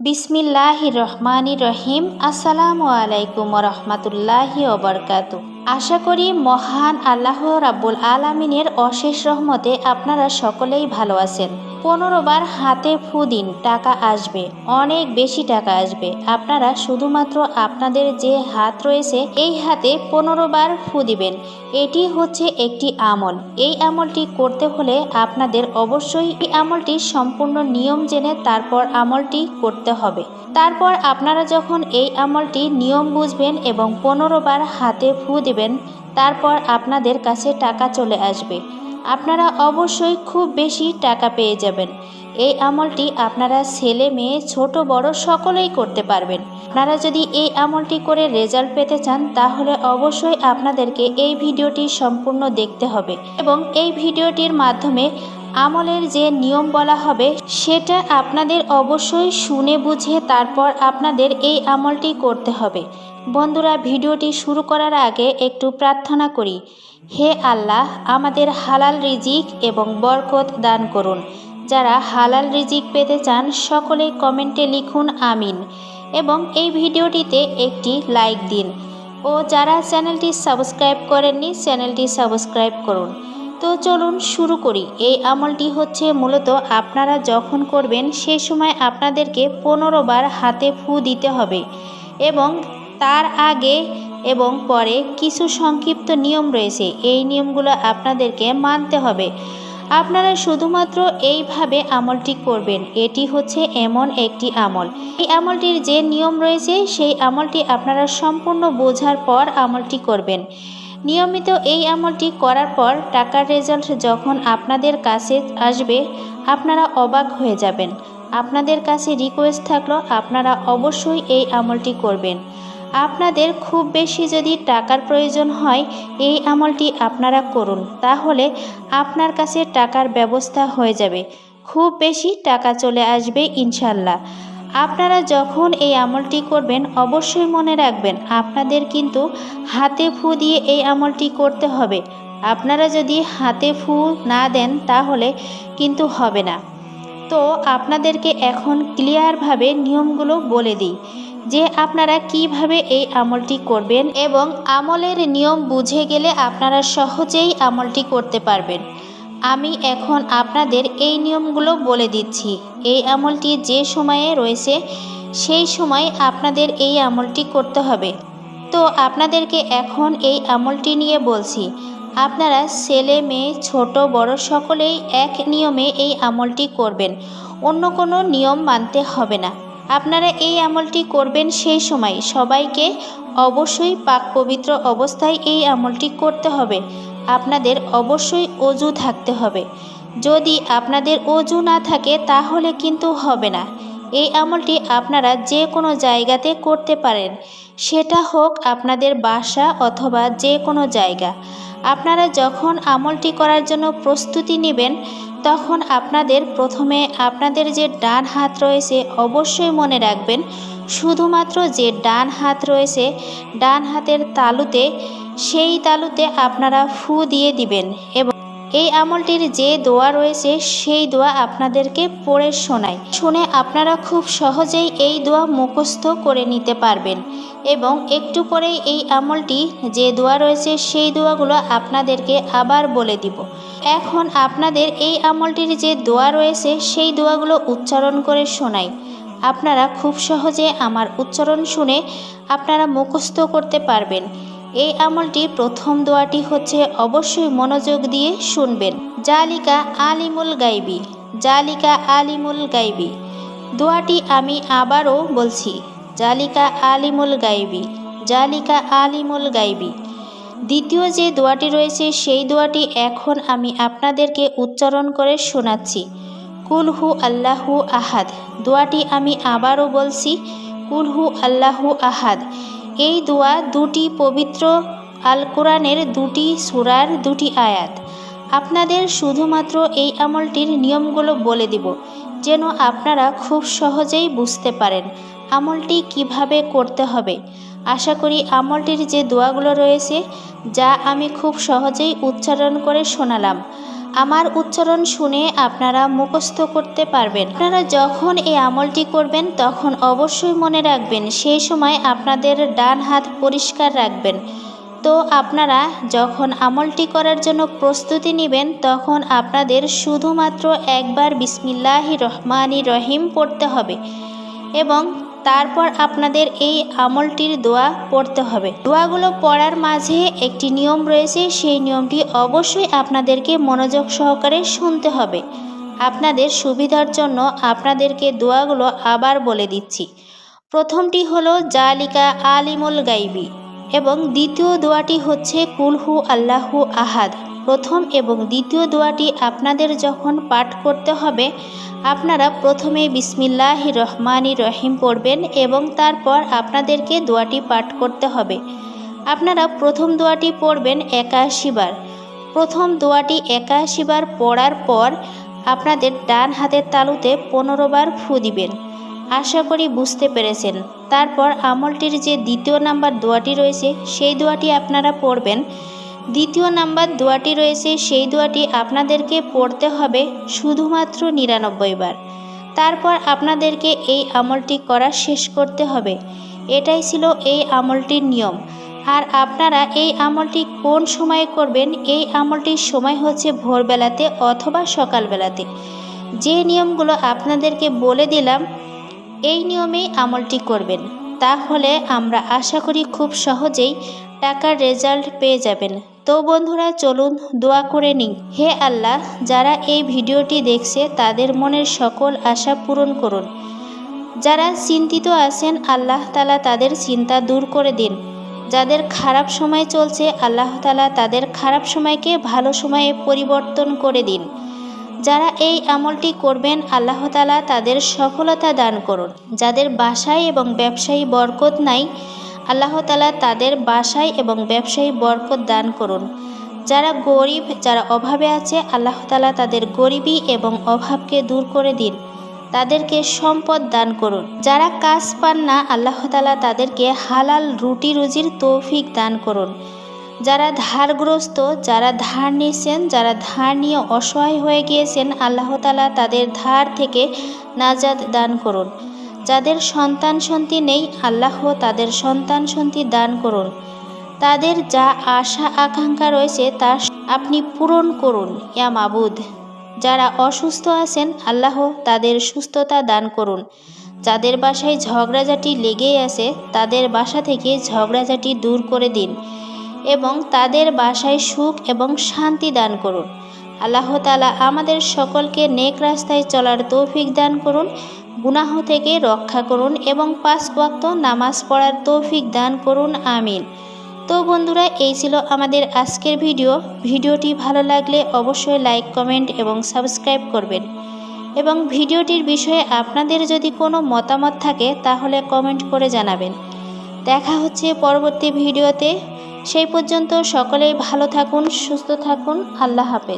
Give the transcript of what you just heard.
বিসমিল্লাহ রহমানি রহিম আসসালামু আলাইকুম রহমতুল্লাহি ওবরকাত আশা করি মহান আল্লাহ রাব্বুল আলমিনের অশেষ রহমতে আপনারা সকলেই ভালো আছেন। পনেরো বার হাতে ফু দিন, টাকা আসবে, অনেক বেশি টাকা আসবে। আপনারা শুধুমাত্র আপনাদের যে হাত রয়েছে, এই হাতে পনেরো বার ফু দিবেন। এটি হচ্ছে একটি আমল। এই আমলটি করতে হলে আপনাদের অবশ্যই এই আমলটি সম্পূর্ণ নিয়ম জেনে তারপর আমলটি করতে হবে। তারপর আপনারা যখন এই আমলটি নিয়ম বুঝবেন এবং পনেরো বার হাতে ফু দিবেন, তারপর আপনাদের কাছে টাকা চলে আসবে। আপনারা অবশ্যই খুব বেশি টাকা পেয়ে যাবেন। এই আমলটি আপনারা ছেলে, মেয়ে, ছোট, বড় সকলেই করতে পারবেন। আপনারা যদি এই আমলটি করে রেজাল্ট পেতে চান, তাহলে অবশ্যই আপনাদেরকে এই ভিডিওটি সম্পূর্ণ দেখতে হবে এবং এই ভিডিওটির মাধ্যমে আমলের যে নিয়ম বলা হবে, সেটা আপনাদের অবশ্যই শুনে বুঝে তারপর আপনাদের এই আমলটি করতে হবে। বন্ধুরা, ভিডিওটি শুরু করার আগে একটু প্রার্থনা করি। হে আল্লাহ, আমাদের হালাল রিজিক এবং বরকত দান করুন। যারা হালাল রিজিক পেতে চান, সকলে কমেন্টে লিখুন আমিন এবং এই ভিডিওটিতে একটি লাইক দিন। ও যারা চ্যানেলটি সাবস্ক্রাইব করেননি, চ্যানেলটি সাবস্ক্রাইব করুন। তো চলুন শুরু করি। এই আমলটি হচ্ছে মূলত আপনারা যখন করবেন, সে সময় আপনাদেরকে পনেরো বার হাতে ফু দিতে হবে এবং তার আগে এবং পরে কিছু সংক্ষিপ্ত নিয়ম রয়েছে। এই নিয়মগুলো আপনাদেরকে মানতে হবে। আপনারা শুধুমাত্র এইভাবে আমলটি করবেন। এটি হচ্ছে এমন একটি আমল। এই আমলটির যে নিয়ম রয়েছে, সেই আমলটি আপনারা সম্পূর্ণ বোঝার পর আমলটি করবেন। নিয়মিত এই আমলটি করার পর টাকার রেজাল্ট যখন আপনাদের কাছে আসবে, আপনারা অবাক হয়ে যাবেন। আপনাদের কাছে রিকোয়েস্ট থাকল, আপনারা অবশ্যই এই আমলটি করবেন। আপনাদের খুব বেশি যদি টাকার প্রয়োজন হয়, এই আমলটি আপনারা করুন। তাহলে আপনার কাছে টাকার ব্যবস্থা হয়ে যাবে। খুব বেশি টাকা চলে আসবে ইনশাল্লাহ আপনারা যখন এই আমলটি করবেন, অবশ্যই মনে রাখবেন, আপনাদের কিন্তু হাতে ফু দিয়ে এই আমলটি করতে হবে। আপনারা যদি হাতে ফু না দেন, তাহলে কিন্তু হবে না। তো আপনাদেরকে এখন ক্লিয়ারভাবে নিয়মগুলো বলে দিই, যে আপনারা কীভাবে এই আমলটি করবেন এবং আমলের নিয়ম বুঝে গেলে আপনারা সহজেই আমলটি করতে পারবেন। আমি এখন আপনাদের এই নিয়মগুলো বলে দিচ্ছি। এই আমলটি যে সময়ে রয়েছে, সেই সময় আপনাদের এই আমলটি করতে হবে। তো আপনাদেরকে এখন এই আমলটি নিয়ে বলছি, আপনারা ছেলে, মেয়ে, ছোট, বড় সকলেই এক নিয়মে এই আমলটি করবেন, অন্য কোনো নিয়ম মানতে হবে না। আপনারা এই আমলটি করবেন সেই সময় সবাইকে অবশ্যই পাক পবিত্র অবস্থায় এই আমলটি করতে হবে, আপনাদের অবশ্যই অজু থাকতে হবে। যদি আপনাদের অজু না থাকে, তাহলে কিন্তু হবে না। এই আমলটি আপনারা যে কোনো জায়গাতে করতে পারেন। সেটা হোক আপনাদের বাসা অথবা যে কোনো জায়গা। আপনারা যখন আমলটি করার জন্য প্রস্তুতি নেবেন, তখন আপনাদের প্রথমে আপনাদের যে ডান হাত রয়েছে অবশ্যই মনে রাখবেন, শুধুমাত্র যে ডান হাত রয়েছে, ডান হাতের তালুতে, সেই তালুতে আপনারা ফু দিয়ে দিবেন এবং এই আমলটির যে দোয়া রয়েছে, সেই দোয়া আপনাদেরকে পড়ে শোনায় শুনে আপনারা খুব সহজেই এই দোয়া মুখস্থ করে নিতে পারবেন এবং একটু পরেই এই আমলটি, যে দোয়া রয়েছে, সেই দোয়াগুলো আপনাদেরকে আবার বলে দিব। এখন আপনাদের এই আমলটির যে দোয়া রয়েছে, সেই দোয়াগুলো উচ্চারণ করে শোনাই। আপনারা খুব সহজে আমার উচ্চারণ শুনে আপনারা মুখস্থ করতে পারবেন। এই আমলটি প্রথম দোয়াটি হচ্ছে অবশ্যই মনোযোগ দিয়ে শুনবেন। জালিকা আলিমুল গাইবি, জালিকা আলিমুল গাইবি। দোয়াটি আমি আবারও বলছি, জালিকা আলিমুল গাইবি, জালিকা আলিমুল গাইবি। দ্বিতীয় যে দোয়াটি রয়েছে, সেই দোয়াটি এখন আমি আপনাদেরকে উচ্চারণ করে শোনাচ্ছি। কুলহু আল্লাহু আহাদ, দোয়াটি আমি আবারও বলছি, কুলহু আল্লাহু আহাদ। এই দোয়া দুটি পবিত্র আল কোরআনের দুটি সুরার দুটি আয়াত। আপনাদের শুধুমাত্র এই আমলটির নিয়মগুলো বলে দিব, যেন আপনারা খুব সহজেই বুঝতে পারেন আমলটি কীভাবে করতে হবে। আশা করি আমলটির যে দোয়াগুলো রয়েছে, যা আমি খুব সহজেই উচ্চারণ করে শোনালাম আমার উচ্চারণ শুনে আপনারা মুখস্থ করতে পারবেন। আপনারা যখন এই আমলটি করবেন, তখন অবশ্যই মনে রাখবেন, সেই সময় আপনাদের ডান হাত পরিষ্কার রাখবেন। তো আপনারা যখন আমলটি করার জন্য প্রস্তুতি নেবেন, তখন আপনাদের শুধুমাত্র একবার বিসমিল্লাহি রহমানি রহিম পড়তে হবে এবং তারপর আপনাদের এই আমলটির দোয়া পড়তে হবে। দোয়াগুলো পড়ার মাঝে একটি নিয়ম রয়েছে, সেই নিয়মটি অবশ্যই আপনাদেরকে মনোযোগ সহকারে শুনতে হবে। আপনাদের সুবিধার জন্য আপনাদেরকে দোয়াগুলো আবার বলে দিচ্ছি। প্রথমটি হলো, জালিকা আলিমুল গাইবি এবং দ্বিতীয় দোয়াটি হচ্ছে, কুলহু আল্লাহু আহাদ প্রথম এবং দ্বিতীয় দোয়াটি আপনাদের যখন পাঠ করতে হবে, আপনারা প্রথমে বিসমিল্লাহ রহমানি রহিম পড়বেন এবং তারপর আপনাদেরকে দোয়াটি পাঠ করতে হবে। আপনারা প্রথম দোয়াটি পড়বেন একাশি বার। প্রথম দোয়াটি একাশি বার পড়ার পর আপনাদের ডান হাতের তালুতে পনেরো বার ফু দিবেন। আশা করি বুঝতে পেরেছেন। তারপর আমলটির যে দ্বিতীয় নাম্বার দোয়াটি রয়েছে, সেই দোয়াটি আপনারা পড়বেন। দ্বিতীয় নাম্বার দোয়াটি রয়েছে, সেই দোয়াটি আপনাদেরকে পড়তে হবে শুধুমাত্র নিরানব্বই বার। তারপর আপনাদেরকে এই আমলটি করা শেষ করতে হবে। এটাই ছিল এই আমলটির নিয়ম। আর আপনারা এই আমলটি কোন সময়ে করবেন, এই আমলটির সময় হচ্ছে ভোরবেলাতে অথবা সকালবেলাতে। যে নিয়মগুলো আপনাদেরকে বলে দিলাম, এই নিয়মেই আমলটি করবেন। তাহলে আমরা আশা করি খুব সহজেই টাকার রেজাল্ট পেয়ে যাবেন। তো বন্ধুরা, চলুন দোয়া করে নিই। হে আল্লাহ, যারা এই ভিডিওটি দেখছে, তাদের মনের সকল আশা পূরণ করুন। যারা চিন্তিত আছেন, আল্লাহ তালা তাদের চিন্তা দূর করে দিন। যাদের খারাপ সময় চলছে, আল্লাহ তালা তাদের খারাপ সময়কে ভালো সময়ে পরিবর্তন করে দিন। যারা এই আমলটি করবেন, আল্লাহ তালা তাদের সফলতা দান করুন। যাদের বাসায় এবং ব্যবসায়ী বরকত নাই আল্লাহ তালা তাদের বাসায় এবং ব্যবসায়ী বরকত দান করুন। যারা গরিব, যারা অভাবে আছে, আল্লাহ তালা তাদের গরিবী এবং অভাবকে দূর করে দিন। তাদেরকে সম্পদ দান করুন। যারা কাজ পান না, আল্লাহ তালা তাদেরকে হালাল রুটি রুজির তৌফিক দান করুন। যারা ধারগ্রস্ত, যারা ধার নিয়েছেন, যারা ধার নিয়ে অসহায় হয়ে গিয়েছেন, আল্লাহ তালা তাদের ধার থেকে নাজাদ দান করুন। যাদের সন্তান সন্তি নেই, আল্লাহ তাদের সন্তান সন্তি দান করুন। তাদের যা আশা, আকাঙ্ক্ষা রয়েছে, তা আপনি পূরণ করুন, ইয়া মাবুদ। যারা অসুস্থ আছেন, আল্লাহ তাদের সুস্থতা দান করুন। যাদের বাসায় ঝগড়াঝাটি লেগেই আছে, তাদের বাসা থেকে ঝগড়াঝাটি দূর করে দিন এবং তাদের বাসায় সুখ এবং শান্তি দান করুন। আল্লাহ তালা আমাদের সকলকে নেক রাস্তায় চলার তৌফিক দান করুন। গুনাহ থেকে রক্ষা করুন এবং পাঁচ ওয়াক্ত নামাজ পড়ার তৌফিক দান করুন, আমিন। তো বন্ধুরা, এই ছিল আমাদের আজকের ভিডিও। ভিডিওটি ভালো লাগলে অবশ্যই লাইক, কমেন্ট এবং সাবস্ক্রাইব করবেন। এবং ভিডিওটির বিষয়ে আপনাদের যদি কোনো মতামত থাকে, তাহলে কমেন্ট করে জানাবেন। দেখা হচ্ছে পরবর্তী ভিডিওতে। সেই পর্যন্ত সকলেই ভালো থাকুন, সুস্থ থাকুন। আল্লাহ হাফেজ।